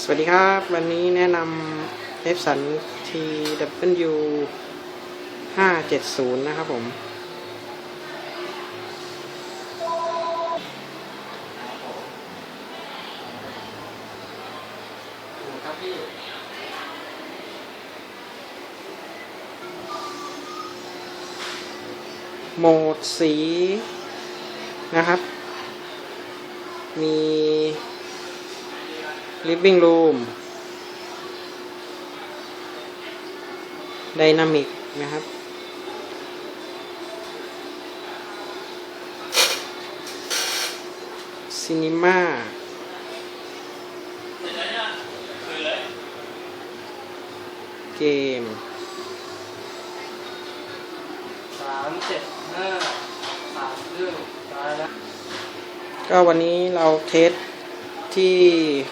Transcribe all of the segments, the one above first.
สวัสดีครับ วันนี้แนะนำเอฟสัน TW 570 นะครับผมครับพี่โหมดสีนะครับ มี living room dynamic นะครับ cinema เกมสามเจ็ดห้าสามเรื่องตายแล้วก็วันนี้เราเทส ที่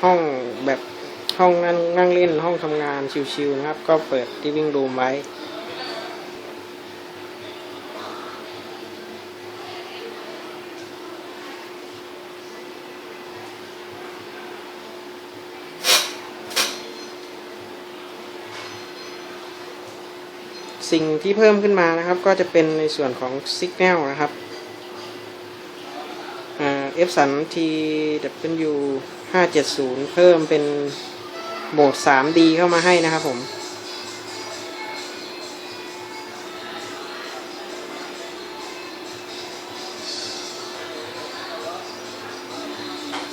ห้องแบบห้องนั่งนั่งเล่นห้องทำงานชิวๆนะครับ ก็เปิด living room ไว้ สิ่งที่เพิ่มขึ้นมานะครับ ก็จะเป็นในส่วนของ Signal นะครับ เอฟสัน TW 570 เพิ่มเป็นโหมด 3D เข้ามาให้นะครับผม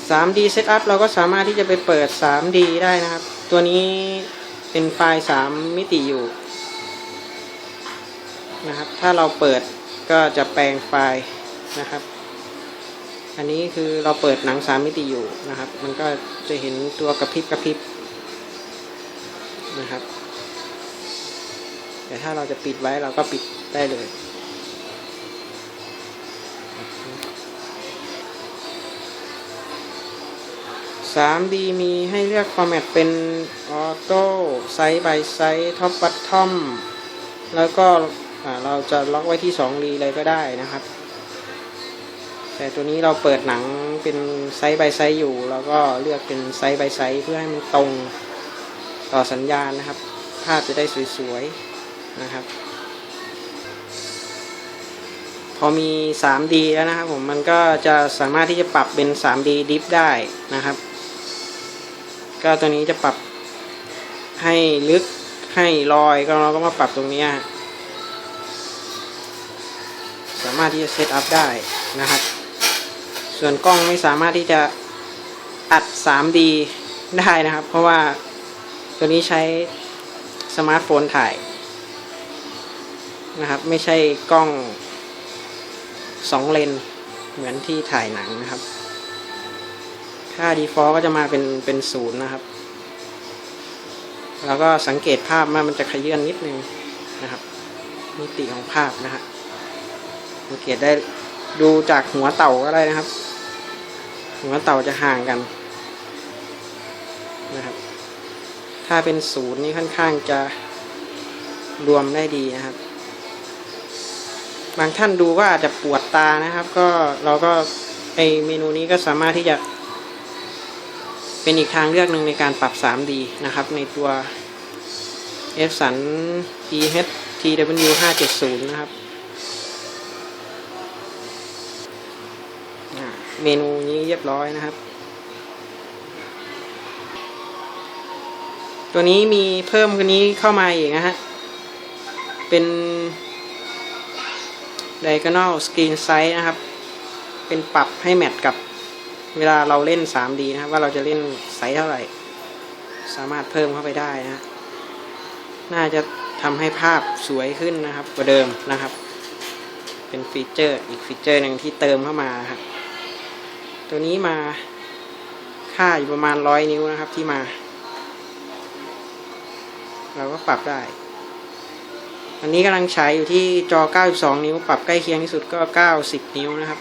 3D Setup เราก็สามารถที่จะไปเปิด 3D ได้นะครับ ตัวนี้เป็นไฟล์ 3 มิติอยู่นะครับ ถ้าเราเปิดก็จะแปลงไฟล์นะครับ อันนี้คือเราเปิดหนังสามมิติอยู่นะครับ มันก็จะเห็นตัวกระพริบกระพริบนะครับ แต่ถ้าเราจะปิดไว้เราก็ปิดได้เลย 3D มีให้เลือกฟอร์แมตเป็นออโต้ไซส์บายไซส์ท็อปบัตทอมแล้วก็เราจะล็อกไว้ที่2รีเลยก็ได้นะครับ แต่ตัวนี้เราเปิดหนังเป็นไซส์ใบไซส์อยู่ แล้วก็เลือกเป็นไซส์ใบไซส์เพื่อให้มันตรงต่อสัญญาณนะครับ ภาพจะได้สวยๆนะครับ พอมี 3D แล้วนะครับผมมันก็จะสามารถที่จะปรับเป็น 3D Dip ได้นะครับ ก็ตัวนี้จะปรับให้ลึกให้ลอยก็เราก็มาปรับตรงนี้สามารถที่จะเซตอัพได้นะครับ ส่วนกล้องไม่สามารถที่จะอัด 3D ได้นะครับ เพราะว่าตัวนี้ใช้สมาร์ทโฟนถ่ายนะครับ ไม่ใช่กล้อง2เลนเหมือนที่ถ่ายหนังนะครับ ค่า default ก็จะมาเป็นเป็นศูนย์นะครับ แล้วก็สังเกตภาพว่ามันจะขยื่นนิดนึงนะครับมิติของภาพนะฮะสังเกตได้ดูจากหัวเต่าก็ได้นะครับ หัวเต่าจะห่างกันนะครับ ถ้าเป็นศูนย์นี่ค่อนข้างจะรวมได้ดีนะครับ บางท่านดูก็อาจจะปวดตานะครับ ก็เราก็ไอเมนูนี้ก็สามารถที่จะ เป็นอีกทางเลือกหนึ่งในการปรับ 3D นะครับ ในตัว f สัน EH TW 570 นะครับ เมนูนี้เรียบร้อยนะครับ ตัวนี้มีเพิ่มกันนี้เข้ามาอีกนะฮะ เป็น diagonal screen size นะครับ เป็นปรับให้แมทกับเวลาเราเล่น 3D นะครับ ว่าเราจะเล่นไซส์เท่าไหร่ สามารถเพิ่มเข้าไปได้นะ น่าจะทำให้ภาพสวยขึ้นนะครับ กว่าเดิมนะครับ เป็นฟีเจอร์อีกฟีเจอร์หนึ่งที่เติมเข้ามาครับ ตัวนี้มาค่าอยู่ประมาณร้อยนิ้วนะครับที่มา เราก็ปรับได้ อันนี้กำลังใช้อยู่ที่จอ 92 นิ้ว ปรับใกล้เคียงที่สุดก็ 90 นิ้วนะครับ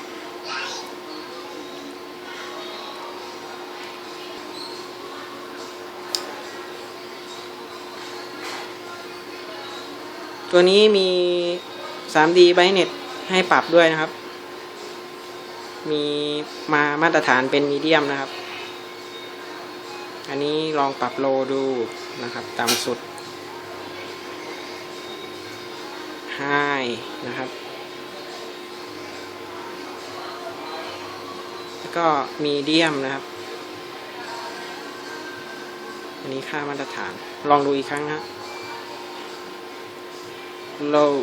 ตัวนี้มี 3D b i n e t ให้ปรับด้วยนะครับ มีมามาตรฐานเป็นมีเดียมนะครับ อันนี้ลองปรับโลดูนะครับต่ำสุด High นะครับ แล้วก็มีเดียมนะครับ อันนี้ค่ามาตรฐาน ลองดูอีกครั้งนะ low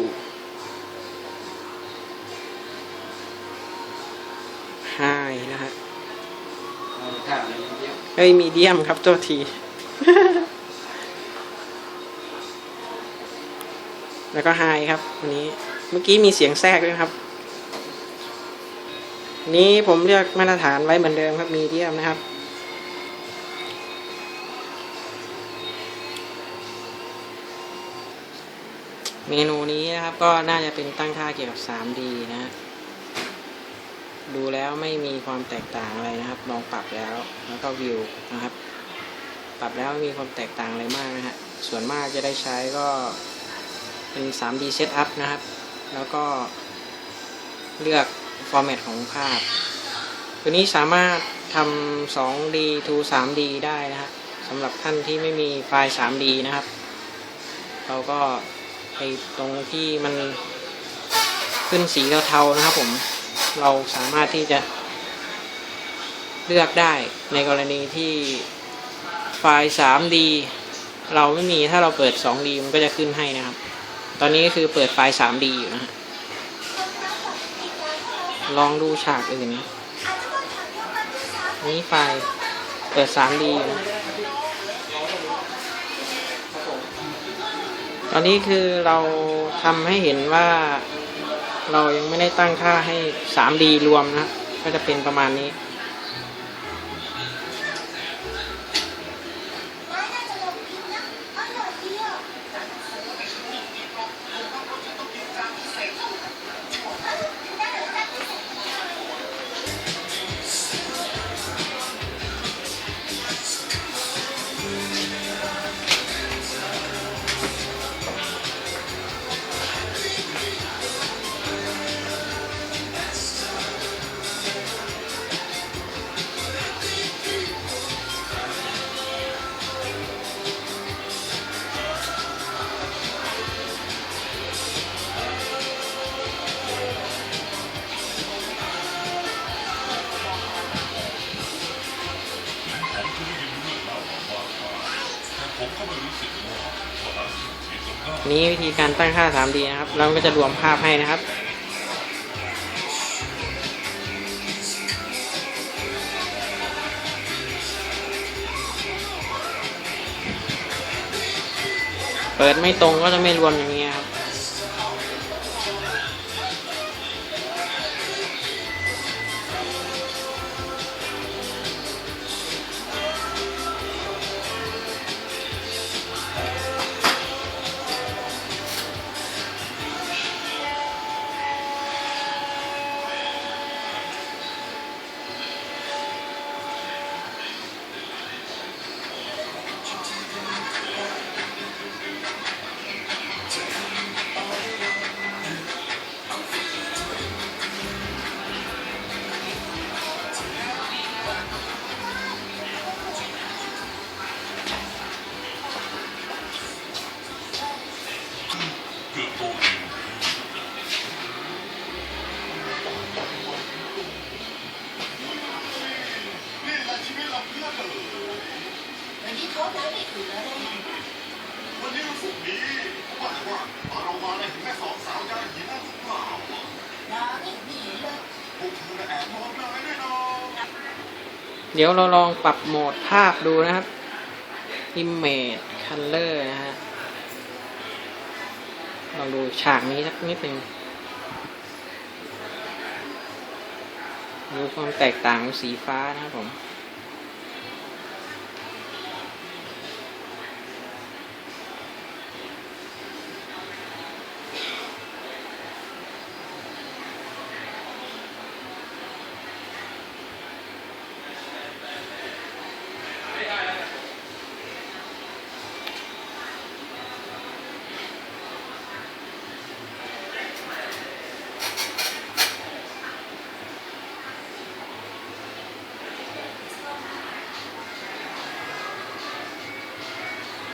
เอ้ยมีเดียมครับตัวที แล้วก็ไฮครับวันนี้เมื่อกี้มีเสียงแทรกด้วยครับ นี้ผมเลือกมาตรฐานไว้เหมือนเดิมครับมีเดียมนะครับ เมนูนี้นะครับก็น่าจะเป็นตั้งค่าเกี่ยวกับ 3D นะฮะ ดูแล้วไม่มีความแตกต่างอะไรนะครับ ลองปรับแล้วแล้วก็วิวนะครับ ปรับแล้วไม่มีความแตกต่างอะไรมากนะฮะส่วนมากจะได้ใช้ก็เป็น 3D Setup นะครับ แล้วก็เลือกฟอร์แมตของภาพตัวนี้สามารถทำ 2D to 3D ได้นะครับสำหรับท่านที่ไม่มีไฟล์ 3D นะครับ เราก็ไปตรงที่มันขึ้นสีเทาๆนะครับผม เราสามารถที่จะเลือกได้ในกรณีที่ไฟล์ 3D เราไม่มีถ้าเราเปิด 2D มันก็จะขึ้นให้นะครับ ตอนนี้คือเปิดไฟล์ 3D อยู่นะลองดูฉากอื่น นี่ไฟล์เปิด 3D อยู่นะตอนนี้คือเราทำให้เห็นว่า เรายังไม่ได้ตั้งค่าให้ 3D รวมนะก็จะเป็นประมาณนี้ นี้วิธีการตั้งค่า 3D นะครับ เราก็จะรวมภาพให้นะครับ เปิดไม่ตรงก็จะไม่รวมอย่างนี้ เดี๋ยวเราลองปรับโหมดภาพดูนะครับ Image Color นะฮะลองดูฉากนี้สักนิดหนึ่งดูความแตกต่างของสีฟ้านะครับผม